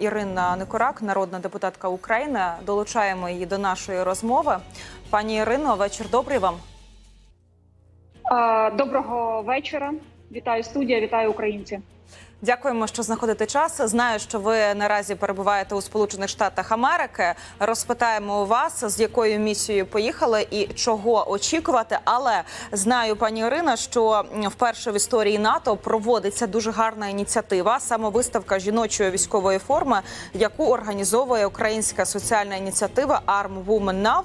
Ірина Никорак, народна депутатка України. Долучаємо її до нашої розмови. Пані Ірино, вечір добрий вам. Доброго вечора. Вітаю студія, вітаю українці. Дякуємо, що знаходите час. Знаю, що ви наразі перебуваєте у Сполучених Штатах Америки. Розпитаємо у вас, з якою місією поїхали і чого очікувати. Але знаю, пані Ірина, що вперше в історії НАТО проводиться дуже гарна ініціатива, саме виставка жіночої військової форми, яку організовує українська соціальна ініціатива Arm Women Now,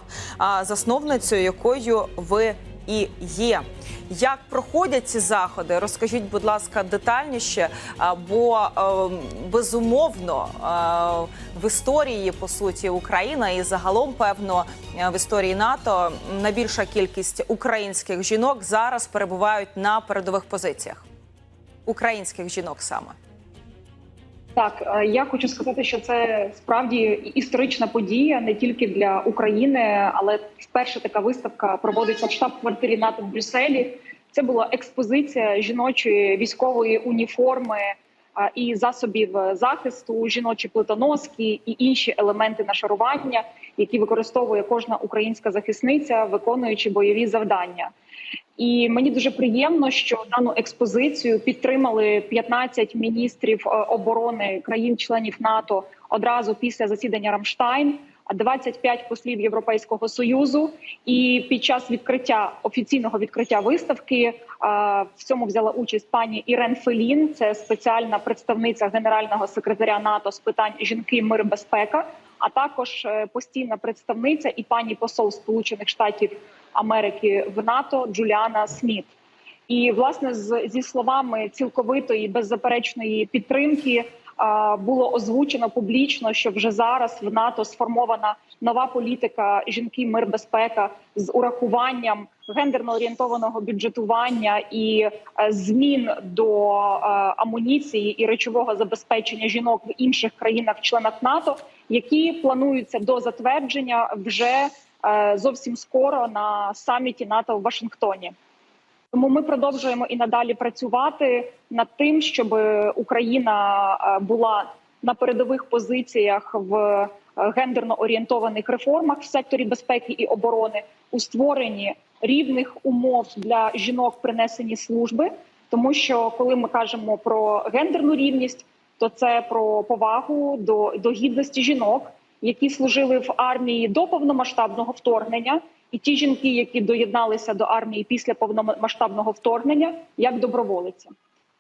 засновницею якою ви і є. Як проходять ці заходи? Розкажіть, будь ласка, детальніше. а, Бо е, безумовно е, в історії по суті Україна і загалом, певно, е, в історії НАТО найбільша кількість українських жінок зараз перебувають на передових позиціях. Українських жінок саме. Так, е, я хочу сказати, що це справді історична подія не тільки для України, але вперше така виставка проводиться в штаб-квартирі НАТО в Брюсселі. Це була експозиція жіночої військової уніформи і засобів захисту, жіночі плитоноски і інші елементи нашарування, які використовує кожна українська захисниця, виконуючи бойові завдання. І мені дуже приємно, що дану експозицію підтримали 15 міністрів е, оборони країн-членів НАТО одразу після засідання Рамштайн. а 25 послів Європейського союзу, і під час відкриття офіційного відкриття виставки е, в цьому взяла участь пані Ірен Фелін, це спеціальна представниця генерального секретаря НАТО з питань жінки, мир, безпека, а також е, постійна представниця і пані посол Сполучених Штатів Америки в НАТО Джуліана Сміт. І власне з зі словами цілковитої беззаперечної підтримки а, було озвучено публічно, що вже зараз в НАТО сформована нова політика жінки, мир, безпека з урахуванням гендерно орієнтованого бюджетування і е, змін до е, амуніції і речового забезпечення жінок в інших країнах-членах НАТО, які плануються до затвердження вже е, зовсім скоро на саміті НАТО в Вашингтоні. Тому ми продовжуємо і надалі працювати над тим, щоб Україна е, була на передових позиціях в е, гендерно орієнтованих реформах в секторі безпеки і оборони у створенні рівних умов для жінок принесені служби. Тому що коли ми кажемо про гендерну рівність, то це про повагу до, до гідності жінок, які служили в армії до повномасштабного вторгнення, і ті жінки, які доєдналися до армії після повномасштабного вторгнення, як доброволиця.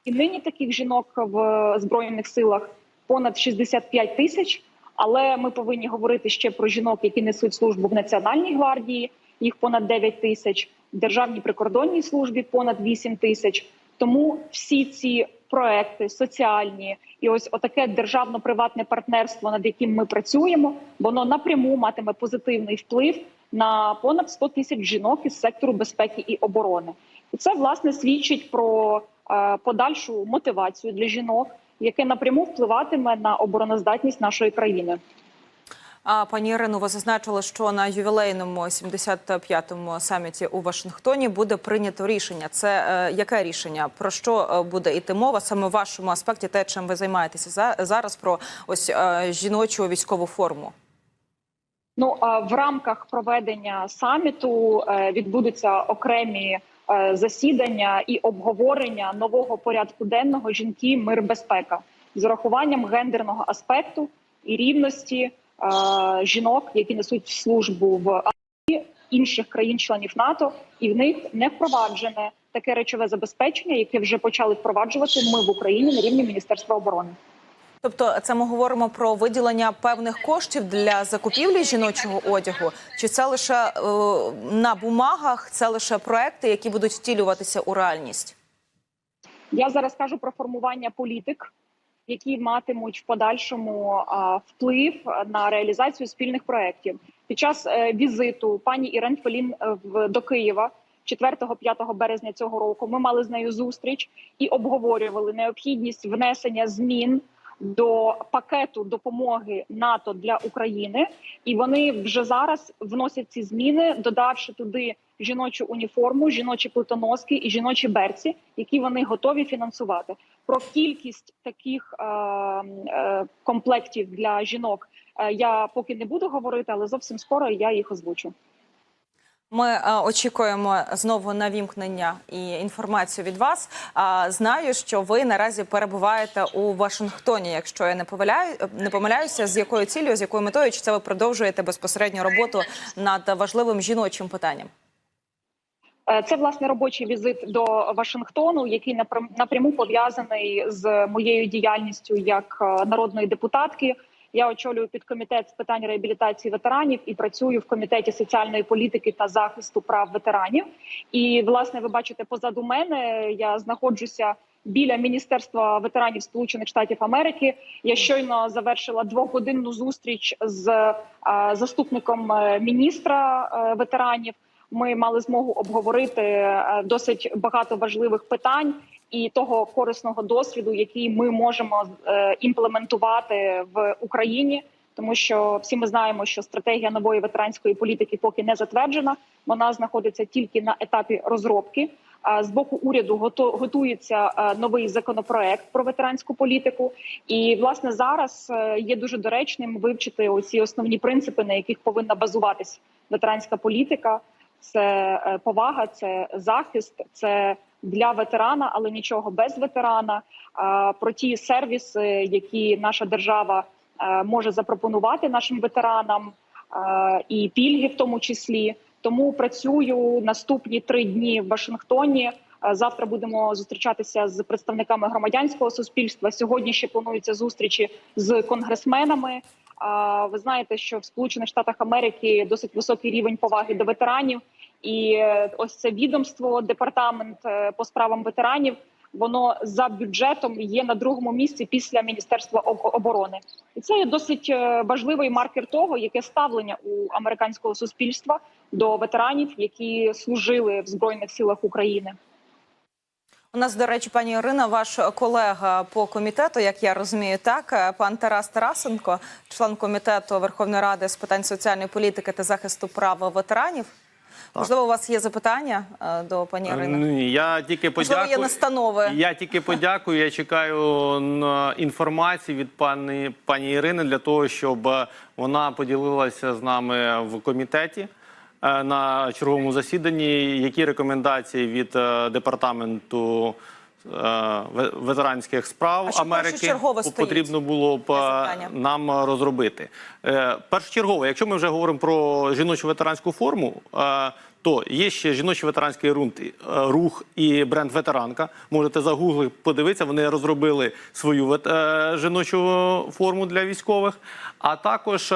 І нині таких жінок в збройних силах понад 65 тисяч. Але ми повинні говорити ще про жінок, які несуть службу в Національній гвардії. Їх понад 9 тисяч, в державній прикордонній службі понад 8 тисяч. Тому всі ці проекти соціальні і ось отаке державно-приватне партнерство, над яким ми працюємо, воно напряму матиме позитивний вплив на понад 100 тисяч жінок із сектору безпеки і оборони. І це власне свідчить про е, подальшу мотивацію для жінок, яке напряму впливатиме на обороноздатність нашої країни. А пані Ірино, ви зазначили, що на ювілейному 75-му саміті у Вашингтоні буде прийнято рішення. Це е, яке рішення? Про що е, буде йти мова саме в вашому аспекті? Те, чим ви займаєтеся за, зараз про ось е, жіночу військову форму? Ну а в рамках проведення саміту е, відбудуться окремі е, засідання і обговорення нового порядку денного жінки, мир, безпека з урахуванням гендерного аспекту і рівності жінок, які несуть службу в армії інших країн-членів НАТО, і в них не впроваджене таке речове забезпечення, яке вже почали впроваджувати ми в Україні на рівні Міністерства оборони. Тобто, це ми говоримо про виділення певних коштів для закупівлі жіночого одягу, чи це лише е, на бумагах, це лише проекти, які будуть втілюватися у реальність? Я зараз кажу про формування політик, які матимуть в подальшому вплив на реалізацію спільних проєктів. Під час е, візиту пані Ірен Фелін е, в до Києва 4-5 березня цього року. Ми мали з нею зустріч і обговорювали необхідність внесення змін до пакету допомоги НАТО для України, і вони вже зараз вносять ці зміни, додавши туди жіночу уніформу, жіночі плитоноски і жіночі берці, які вони готові фінансувати. Про кількість таких е, е, комплектів для жінок е, я поки не буду говорити, але зовсім скоро я їх озвучу. Ми е, очікуємо знову на вімкнення і інформацію від вас. Знаю, що ви наразі перебуваєте у Вашингтоні. Якщо я не помиляю, не помиляюся, з якою цілею, з якою метою, чи це ви продовжуєте безпосередньо роботу над важливим жіночим питанням? Е, Це власне робочий візит до Вашингтону, який напрям- напряму пов'язаний з моєю діяльністю як е, народної депутатки. Я очолюю підкомітет з питань реабілітації ветеранів і працюю в комітеті соціальної політики та захисту прав ветеранів. І власне, ви бачите, позаду мене я знаходжуся біля міністерства ветеранів Сполучених Штатів Америки. Я щойно завершила двогодинну зустріч з е, заступником е, міністра е, ветеранів. Ми мали змогу обговорити досить багато важливих питань і того корисного досвіду, який ми можемо е, імплементувати в Україні. Тому що всі ми знаємо, що стратегія нової ветеранської політики поки не затверджена. Вона знаходиться тільки на етапі розробки. З боку уряду готується е, новий законопроект про ветеранську політику. І власне зараз е, є дуже доречним вивчити оці основні принципи, на яких повинна базуватись ветеранська політика. Це повага, це захист, це для ветерана, але нічого без ветерана. Про ті сервіси, які наша держава е, може запропонувати нашим ветеранам, е, і пільги, в тому числі. Тому працюю наступні три дні в Вашингтоні. Е, Завтра будемо зустрічатися з представниками громадянського суспільства. Сьогодні ще плануються зустрічі з конгресменами. Ви знаєте, що в Сполучених Штатах Америки досить високий рівень поваги до ветеранів, і е, ось це відомство, департамент е, по справам ветеранів. Воно за бюджетом є на другому місці після міністерства оборони, і це є досить е, важливий маркер того, яке ставлення у американського суспільства до ветеранів, які служили в збройних силах України. У нас, до речі, пані Ірина, ваш колега по комітету, як я розумію, так пан Тарас Тарасенко, член комітету Верховної Ради з питань соціальної політики та захисту прав ветеранів. Можливо, у вас є запитання е, до пані Ірини? Ні, я тільки Можливо, є настанови. Я тільки подякую. Я чекаю на інформації від пані пані Ірини для того, щоб е, вона поділилася з нами в комітеті е, на черговому засіданні. Які рекомендації від е, департаменту е, ветеранських справ А Америки потрібно було б е, нам розробити. Е, Першочергово, якщо ми вже говоримо про жіночу ветеранську форму, е, то є ще жіночий ветеранський е, рух і бренд ветеранка. Можете загугли подивитися. Вони розробили свою е, жіночу форму для військових. А також е,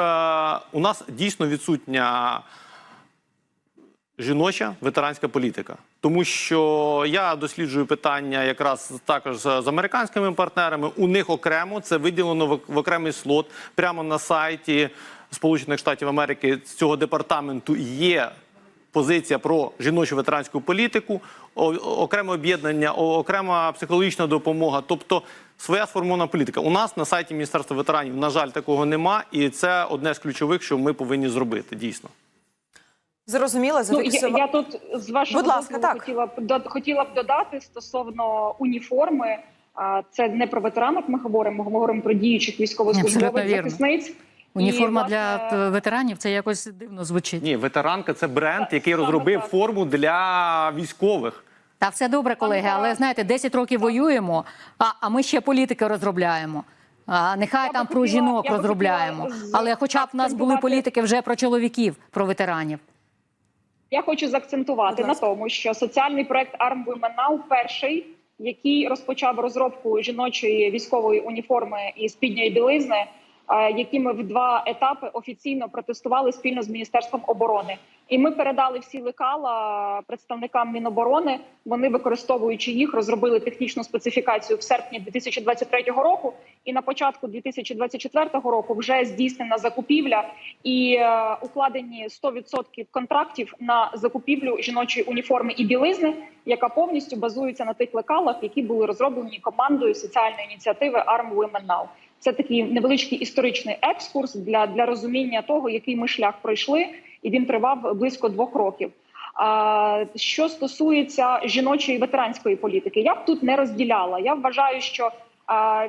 у нас дійсно відсутня жіноча ветеранська політика. Тому що я досліджую питання якраз також з американськими партнерами. У них окремо це виділено в окремий слот прямо на сайті Сполучених Штатів Америки з цього департаменту є. Позиція про жіночу ветеранську політику, окреме об'єднання, окрема психологічна допомога, тобто своя сформована політика. У нас на сайті Міністерства ветеранів, на жаль, такого нема, і це одне з ключових, що ми повинні зробити дійсно. Зрозуміло, Ну, я, я тут з вашого Будь ласка, так. хотіла б до- хотіла б додати стосовно уніформи. А це не про ветеранок. Ми говоримо. Ми говоримо про діючих військовослужбових захисниць. Уніформа І, для власне, е, ветеранів це якось дивно звучить. Ні, ветеранка це бренд, який саме розробив так. форму для військових. Та все добре, колеги, але знаєте, 10 років воюємо, а, а ми ще політики розробляємо. А, нехай Я там про хотіла- жінок розробляємо. хотіла Але хоча б в нас були політики вже про чоловіків, про ветеранів. Я хочу заакцентувати на тому, що соціальний проект Arm Women Now перший, який розпочав розробку жіночої військової уніформи і спідньої білизни, е, які ми в два етапи офіційно протестували спільно з міністерством оборони. І ми передали всі лекала представникам Міноборони. Вони, використовуючи їх, розробили технічну специфікацію в серпні 2023 року. І на початку 2024 року вже здійснена закупівля і е, укладені 100% контрактів на закупівлю жіночої уніформи і білизни, яка повністю базується на тих лекалах, які були розроблені командою соціальної ініціативи Arm Women Now. Це такий невеличкий історичний екскурс для, для розуміння того, який ми шлях пройшли, і він тривав близько двох років. Що стосується жіночої ветеранської політики, я б тут не розділяла. Я вважаю, що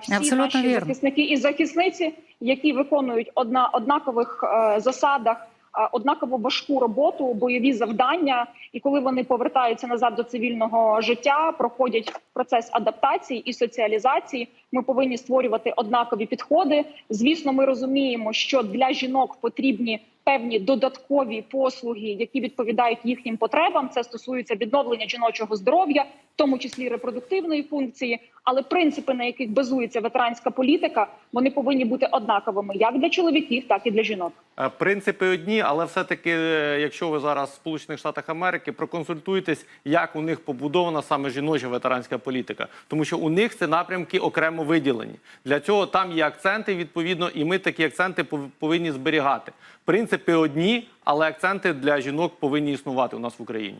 всі Абсолютно наші вірно. захисники і захисниці, які виконують одна однакових е, засадах. е, Однаково важку роботу, бойові завдання, і коли вони повертаються назад до цивільного життя, проходять процес адаптації і соціалізації. Ми повинні створювати однакові підходи. Звісно, ми розуміємо, що для жінок потрібні певні додаткові послуги, які відповідають їхнім потребам. Це стосується відновлення жіночого здоров'я, в тому числі репродуктивної функції. Але принципи, на яких базується ветеранська політика, вони повинні бути однаковими як для чоловіків, так і для жінок. Е, Принципи одні, але все-таки, е, якщо ви зараз в Сполучених Штатах Америки, проконсультуйтесь, як у них побудована саме жіноча ветеранська політика, тому що у них ці напрямки окремо виділені. Для цього там є акценти відповідно, і ми такі акценти повинні зберігати. Принципи одні, але акценти для жінок повинні існувати у нас в Україні.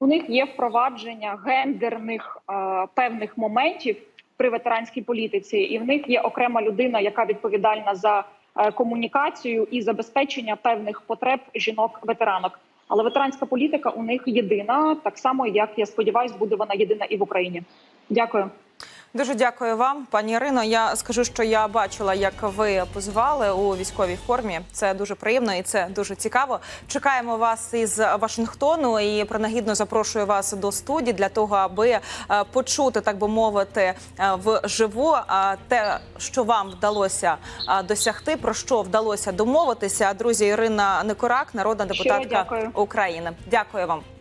У них є впровадження гендерних е, певних моментів при ветеранській політиці, і в них є окрема людина, яка відповідальна за е, комунікацію і забезпечення певних потреб жінок-ветеранок. Але ветеранська політика у них єдина, так само як я сподіваюся, буде вона єдина і в Україні. Дякую. Дуже дякую вам, пані Ірино. Я скажу, що я бачила, як ви позували у військовій формі. Це дуже приємно і це дуже цікаво. Чекаємо вас із Вашингтону і принагідно запрошую вас до студії для того, аби е, почути, так би мовити, е, вживу те, що вам вдалося досягти, про що вдалося домовитися. Друзі, Ірина Никорак, народна депутатка дякую. України. Дякую вам.